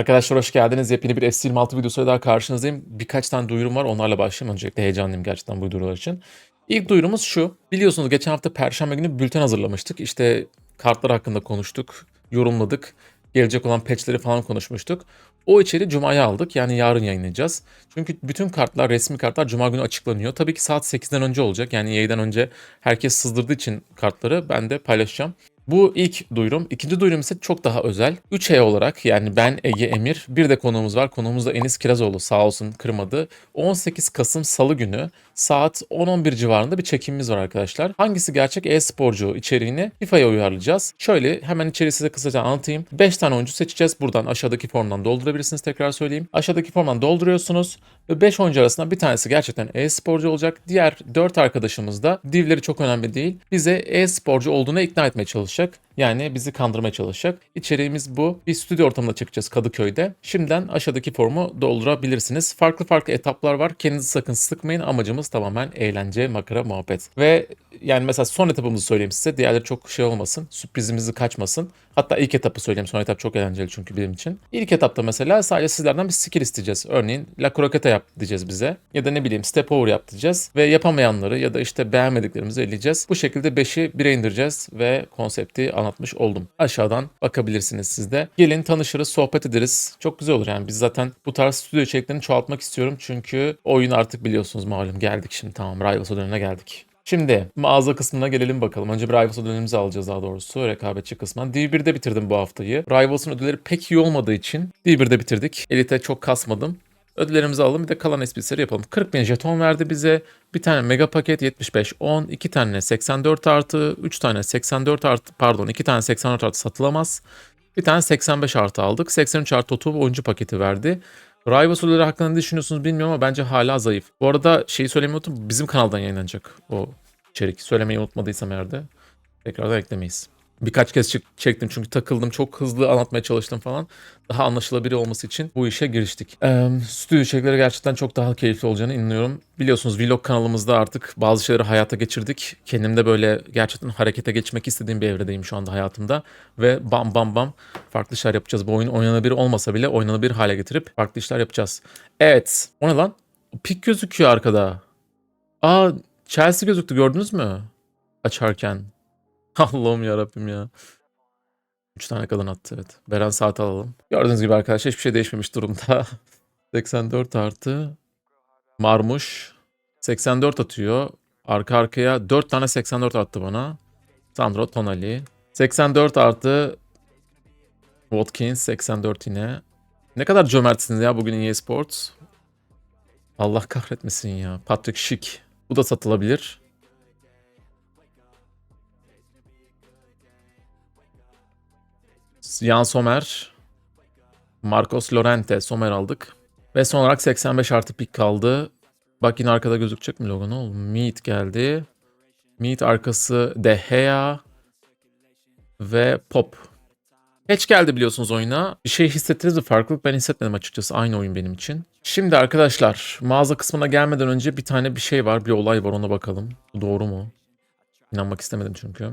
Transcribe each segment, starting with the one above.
Arkadaşlar hoş geldiniz. Yepyeni bir FC26 videosuyla daha karşınızdayım. Birkaç tane duyurum var. Onlarla başlayayım. Öncelikle heyecanlıyım gerçekten bu duyurular için. İlk duyurumuz şu. Biliyorsunuz geçen hafta Perşembe günü bülten hazırlamıştık. İşte kartlar hakkında konuştuk, yorumladık. Gelecek olan patchleri falan konuşmuştuk. O içeri Cuma'ya aldık. Yani yarın yayınlayacağız. Çünkü bütün kartlar, resmi kartlar Cuma günü açıklanıyor. Tabii ki saat 8'den önce olacak. Yani yayından önce herkes sızdırdığı için kartları ben de paylaşacağım. Bu ilk duyurum. İkinci duyurum ise çok daha özel. 3E olarak yani ben Ege Emir. Bir de konuğumuz var. Konuğumuz da Enis Kirazoğlu sağ olsun kırmadı. 18 Kasım Salı günü saat 10-11 civarında bir çekimimiz var arkadaşlar. Hangisi gerçek e-sporcu içeriğini FIFA'ya uyarlayacağız. Şöyle hemen içeriği size kısaca anlatayım. 5 tane oyuncu seçeceğiz. Buradan aşağıdaki formdan doldurabilirsiniz tekrar söyleyeyim. Aşağıdaki formdan dolduruyorsunuz. Ve 5 oyuncu arasında bir tanesi gerçekten e-sporcu olacak. Diğer 4 arkadaşımız da divleri çok önemli değil. Bize e-sporcu olduğuna ikna etmeye çalışacak olacak. Yani bizi kandırmaya çalışacak. İçeriğimiz bu. Bir stüdyo ortamında çekeceğiz Kadıköy'de. Şimdiden aşağıdaki formu doldurabilirsiniz. Farklı farklı etaplar var. Kendinizi sakın sıkmayın. Amacımız tamamen eğlence, makara, muhabbet. Ve yani mesela son etapımızı söyleyeyim size. Diğerleri çok şey olmasın. Sürprizimizi kaçmasın. Hatta ilk etapı söyleyeyim. Son etap çok eğlenceli çünkü benim için. İlk etapta mesela sadece sizlerden bir skill isteyeceğiz. Örneğin La Croqueta yap diyeceğiz bize. Ya da ne bileyim Step Over yap diyeceğiz. Ve yapamayanları ya da işte beğenmediklerimizi eleyeceğiz. Bu şekilde 5'i 1'e indireceğiz ve konsepti anlatmış oldum. Aşağıdan bakabilirsiniz siz de. Gelin tanışırız, sohbet ederiz. Çok güzel olur yani. Biz zaten bu tarz stüdyo içeriklerini çoğaltmak istiyorum. Çünkü oyun artık biliyorsunuz malum. Geldik şimdi tamam. Rivals'a dönemine geldik. Şimdi mağaza kısmına gelelim bakalım. Önce bir Rivals'a dönemimizi alacağız daha doğrusu rekabetçi kısmından. D1'de bitirdim bu haftayı. Rivals'ın ödülleri pek iyi olmadığı için D1'de bitirdik. Elite çok kasmadım. Ödüllerimizi alalım bir de kalan esprileri yapalım. 40 bin jeton verdi bize. Bir tane mega paket 75 10. 2 tane 84 artı. 3 tane 84 artı pardon 2 tane 84 artı satılamaz. Bir tane 85 artı aldık. 83 artı otu oyuncu paketi verdi. Rivals ödülleri hakkında ne düşünüyorsunuz bilmiyorum ama bence hala zayıf. Bu arada şeyi söylemeyi unuttum. Bizim kanaldan yayınlanacak o içerik. Söylemeyi unutmadıysam eğer de tekrardan eklemeyiz. Birkaç kez çektim çünkü takıldım. Çok hızlı anlatmaya çalıştım falan. Daha anlaşılabilir olması için bu işe giriştik. Ee, stüdyo içerikleri gerçekten çok daha keyifli olacağını inanıyorum. Biliyorsunuz vlog kanalımızda artık bazı şeyleri hayata geçirdik. Kendimde böyle gerçekten harekete geçmek istediğim bir evredeyim şu anda hayatımda. Ve bam bam bam farklı işler yapacağız. Bu oyun oynanabilir olmasa bile oynanabilir hale getirip farklı işler yapacağız. Evet. O ne lan? Pik gözüküyor arkada. Aa Chelsea gözüktü gördünüz mü? Açarken. Allah'ım yarabbim ya. 3 tane kadın attı evet. Beren saat alalım. Gördüğünüz gibi arkadaşlar hiçbir şey değişmemiş durumda. 84 artı Marmuş 84 atıyor. Arka arkaya 4 tane 84 attı bana. Sandro Tonali. 84 artı Watkins 84 yine. Ne kadar cömertsiniz ya bugün EA Sports. Allah kahretmesin ya. Patrick Schick. Bu da satılabilir. Jan Sommer. Marcos Llorente. Sommer aldık. Ve son olarak 85 artı pik kaldı. Bak yine arkada gözükecek mi logo ne oldu? Meet geldi. Meet arkası De Gea. Ve Pop. Geç geldi biliyorsunuz oyuna. Bir şey hissettiniz mi? Farklılık ben hissetmedim açıkçası. Aynı oyun benim için. Şimdi arkadaşlar mağaza kısmına gelmeden önce bir tane bir şey var. Bir olay var ona bakalım. Doğru mu? İnanmak istemedim çünkü.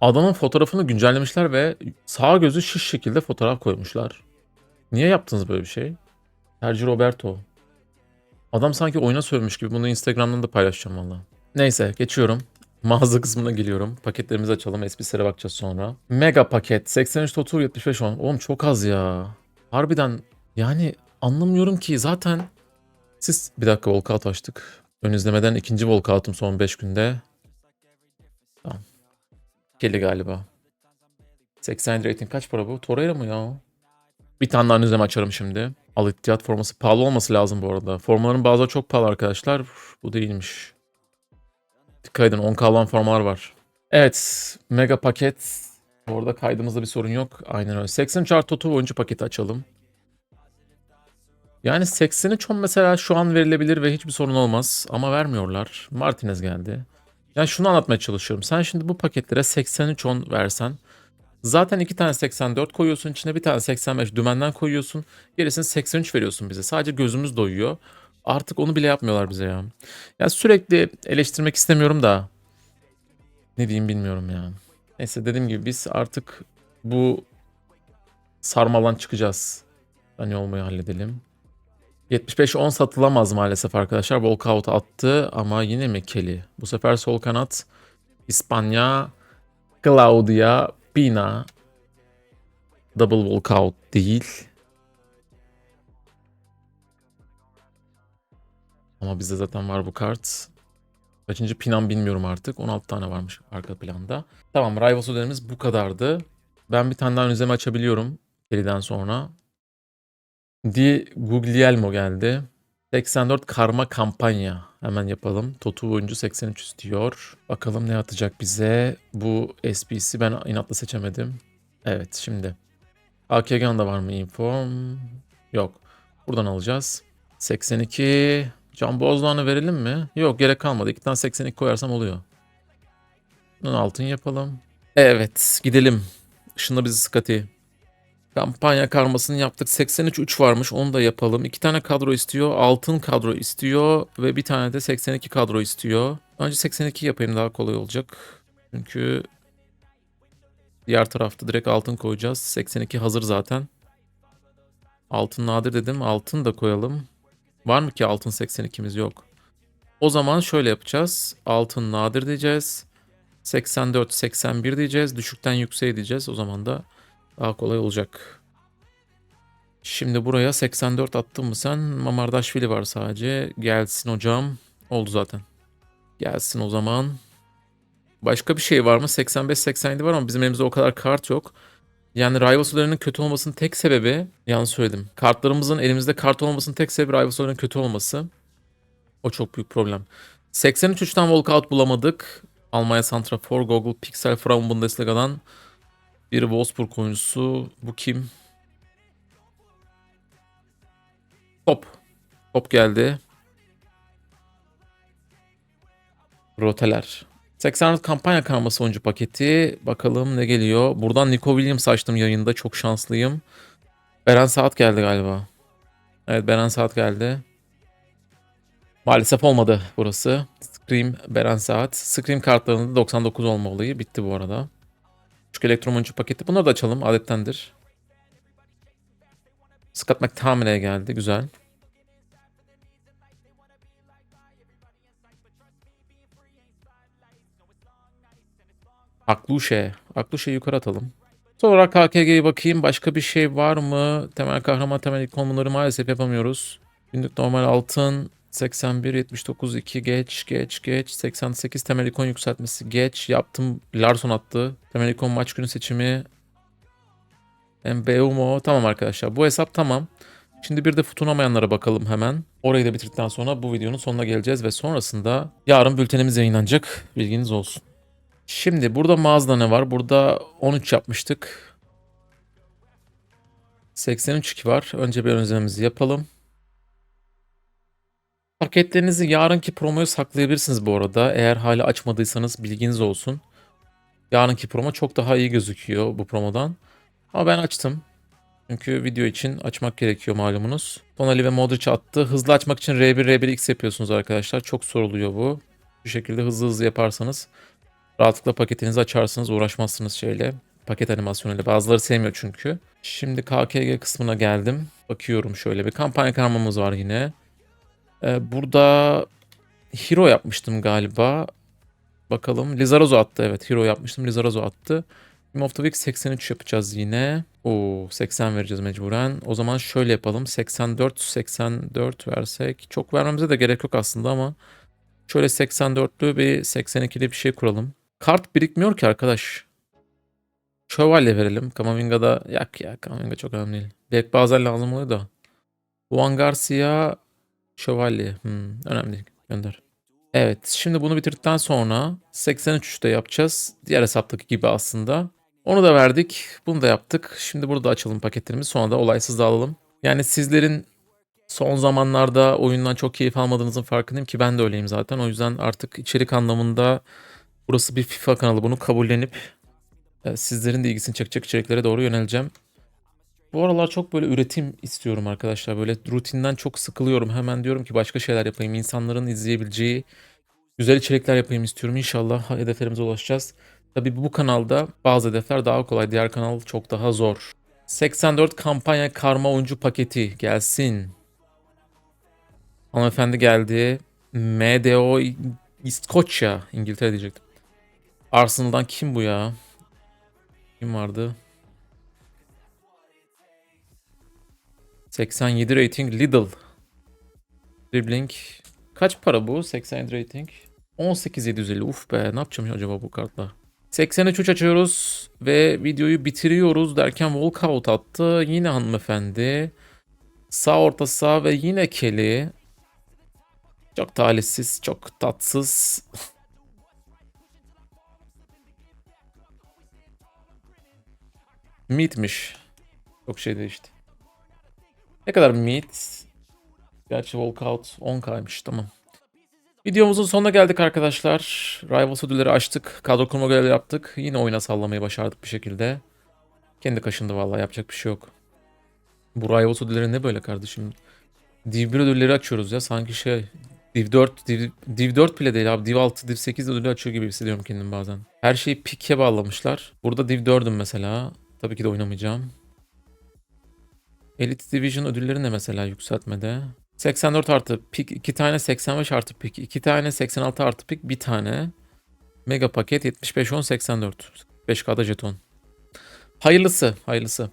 Adamın fotoğrafını güncellemişler ve sağ gözü şiş şekilde fotoğraf koymuşlar. Niye yaptınız böyle bir şey? Sergio Roberto. Adam sanki oyuna sövmüş gibi. Bunu Instagram'dan da paylaşacağım valla. Neyse geçiyorum. Mağaza kısmına geliyorum. Paketlerimizi açalım. SPC'lere bakacağız sonra. Mega paket. 83 Totur 75 10. Oğlum çok az ya. Harbiden yani anlamıyorum ki zaten siz bir dakika walkout açtık. Ön izlemeden ikinci walkout'um son 5 günde. Kelly galiba. 80 rating kaç para bu? Torreira mı ya? Bir tane daha izleme açarım şimdi. Al ihtiyat forması pahalı olması lazım bu arada. Formaların bazıları çok pahalı arkadaşlar. Bu değilmiş. Dikkat edin 10k olan formalar var. Evet. Mega paket. Orada kaydımızda bir sorun yok. Aynen öyle. 83 artı total oyuncu paketi açalım. Yani 83 on mesela şu an verilebilir ve hiçbir sorun olmaz. Ama vermiyorlar. Martinez geldi. Yani şunu anlatmaya çalışıyorum. Sen şimdi bu paketlere 83 10 versen Zaten iki tane 84 koyuyorsun içine bir tane 85 dümenden koyuyorsun. Gerisini 83 veriyorsun bize. Sadece gözümüz doyuyor. Artık onu bile yapmıyorlar bize ya. Ya sürekli eleştirmek istemiyorum da. Ne diyeyim bilmiyorum ya. Neyse dediğim gibi biz artık bu sarmalan çıkacağız. Hani olmayı halledelim. 75-10 satılamaz maalesef arkadaşlar. Walkout attı ama yine mi Kelly? Bu sefer sol kanat İspanya Claudia Pina. Double walkout değil. Ama bizde zaten var bu kart. Kaçıncı Pinan bilmiyorum artık. 16 tane varmış arka planda. Tamam Rivals ödememiz bu kadardı. Ben bir tane daha üzerime açabiliyorum. Kelly'den sonra. Di Guglielmo geldi. 84 karma kampanya. Hemen yapalım. Totu oyuncu 83 istiyor. Bakalım ne atacak bize. Bu SPC ben inatla seçemedim. Evet şimdi. AKG'nda var mı info? Yok. Buradan alacağız. 82. Can Bozdoğan'ı verelim mi? Yok gerek kalmadı. İki tane 82 koyarsam oluyor. Bunun altın yapalım. Evet gidelim. Işınla bizi Scotty. Kampanya karmasını yaptık. 83 3 varmış. Onu da yapalım. İki tane kadro istiyor. Altın kadro istiyor. Ve bir tane de 82 kadro istiyor. Önce 82 yapayım daha kolay olacak. Çünkü diğer tarafta direkt altın koyacağız. 82 hazır zaten. Altın nadir dedim. Altın da koyalım. Var mı ki altın 82'miz yok. O zaman şöyle yapacağız. Altın nadir diyeceğiz. 84 81 diyeceğiz. Düşükten yükseğe diyeceğiz. O zaman da daha kolay olacak. Şimdi buraya 84 attın mı sen? Mamardaşvili var sadece. Gelsin hocam. Oldu zaten. Gelsin o zaman. Başka bir şey var mı? 85-87 var ama bizim elimizde o kadar kart yok. Yani rival sularının kötü olmasının tek sebebi, yanlış söyledim. Kartlarımızın elimizde kart olmasının tek sebebi rival sularının kötü olması. O çok büyük problem. 83 3'ten walkout bulamadık. Almanya Santrafor, Google Pixel Frauen Bundesliga'dan bir Wolfsburg oyuncusu. Bu kim? Top. Top geldi. Roteler. 80 kampanya karması oyuncu paketi. Bakalım ne geliyor. Buradan Nico Williams açtım yayında. Çok şanslıyım. Beren Saat geldi galiba. Evet Beren Saat geldi. Maalesef olmadı burası. Scream Beren Saat. Scream kartlarında 99 olma olayı bitti bu arada. Küçük elektron oyuncu paketi. Bunları da açalım. Adettendir. Scott McTominay geldi. Güzel. Akluşe. Akluşe'yi yukarı atalım. Sonra KKG'ye bakayım. Başka bir şey var mı? Temel kahraman, temel bunları maalesef yapamıyoruz. Günlük normal altın. 81, 79, 2 geç, geç, geç. 88 temel ikon yükseltmesi geç. Yaptım. Larson attı. Temel ikon maç günü seçimi. Mbeumo. Tamam arkadaşlar. Bu hesap tamam. Şimdi bir de tutunamayanlara bakalım hemen. Orayı da bitirdikten sonra bu videonun sonuna geleceğiz ve sonrasında yarın bültenimiz yayınlanacak. Bilginiz olsun. Şimdi burada mağazada ne var? Burada 13 yapmıştık. 83 2 var. Önce bir ön yapalım. Paketlerinizi yarınki promoya saklayabilirsiniz bu arada. Eğer hala açmadıysanız bilginiz olsun. Yarınki promo çok daha iyi gözüküyor bu promodan. Ama ben açtım. Çünkü video için açmak gerekiyor malumunuz. Tonali ve Modric attı. Hızlı açmak için R1 R1X yapıyorsunuz arkadaşlar. Çok soruluyor bu. Bu şekilde hızlı hızlı yaparsanız rahatlıkla paketinizi açarsınız. Uğraşmazsınız şeyle. Paket animasyonuyla. Bazıları sevmiyor çünkü. Şimdi KKG kısmına geldim. Bakıyorum şöyle bir kampanya karmamız var yine. Ee, burada Hero yapmıştım galiba. Bakalım. Lizarazo attı. Evet Hero yapmıştım. Lizarazo attı. Team of the Week 83 yapacağız yine. Oo 80 vereceğiz mecburen. O zaman şöyle yapalım. 84 84 versek. Çok vermemize de gerek yok aslında ama şöyle 84'lü bir 82'li bir şey kuralım. Kart birikmiyor ki arkadaş. Şövalye verelim. Kamavinga'da yak ya. Kamavinga çok önemli değil. Belki bazen lazım oluyor da. Juan Garcia Şövalye. Hmm, önemli. Gönder. Evet. Şimdi bunu bitirdikten sonra 83'te yapacağız. Diğer hesaptaki gibi aslında. Onu da verdik. Bunu da yaptık. Şimdi burada açalım paketlerimizi. Sonra da olaysız dağılalım. Yani sizlerin son zamanlarda oyundan çok keyif almadığınızın farkındayım ki ben de öyleyim zaten. O yüzden artık içerik anlamında burası bir FIFA kanalı. Bunu kabullenip e, sizlerin de ilgisini çekecek içeriklere doğru yöneleceğim. Bu aralar çok böyle üretim istiyorum arkadaşlar. Böyle rutinden çok sıkılıyorum. Hemen diyorum ki başka şeyler yapayım. İnsanların izleyebileceği güzel içerikler yapayım istiyorum. İnşallah hedeflerimize ulaşacağız. Tabii bu kanalda bazı hedefler daha kolay. Diğer kanal çok daha zor. 84 kampanya karma oyuncu paketi gelsin. Hanımefendi geldi. MDO İskoçya. İngiltere diyecektim. Arsenal'dan kim bu ya? Kim vardı? 87 rating Lidl. Dribbling. Kaç para bu? 87 rating. 18750. Uf be ne yapacağım acaba bu kartla? 83 uç açıyoruz ve videoyu bitiriyoruz derken walkout attı. Yine hanımefendi. Sağ orta sağ ve yine Kelly. Çok talihsiz, çok tatsız. Meat'miş. Çok şey değişti. Ne kadar meat? Gerçi walkout 10k'ymış tamam. Videomuzun sonuna geldik arkadaşlar. Rivals ödülleri açtık. Kadro kurma görevleri yaptık. Yine oyuna sallamayı başardık bir şekilde. Kendi kaşındı vallahi yapacak bir şey yok. Bu Rivals ödülleri ne böyle kardeşim? Div 1 ödülleri açıyoruz ya sanki şey Div 4, Div, Div 4 bile değil abi. Div 6, Div 8 ödülü açıyor gibi hissediyorum kendim bazen. Her şeyi pike bağlamışlar. Burada Div 4'üm mesela. Tabii ki de oynamayacağım. Elite Division ödülleri ne mesela yükseltmede? 84 artı pik, 2 tane 85 artı pik, 2 tane 86 artı pik, 1 tane. Mega paket 75 10 84. 5K'da jeton. Hayırlısı, hayırlısı.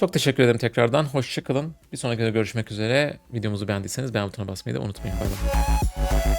Çok teşekkür ederim tekrardan. Hoşçakalın. Bir sonraki videoda görüşmek üzere. Videomuzu beğendiyseniz beğen butonuna basmayı da unutmayın. Bay bay.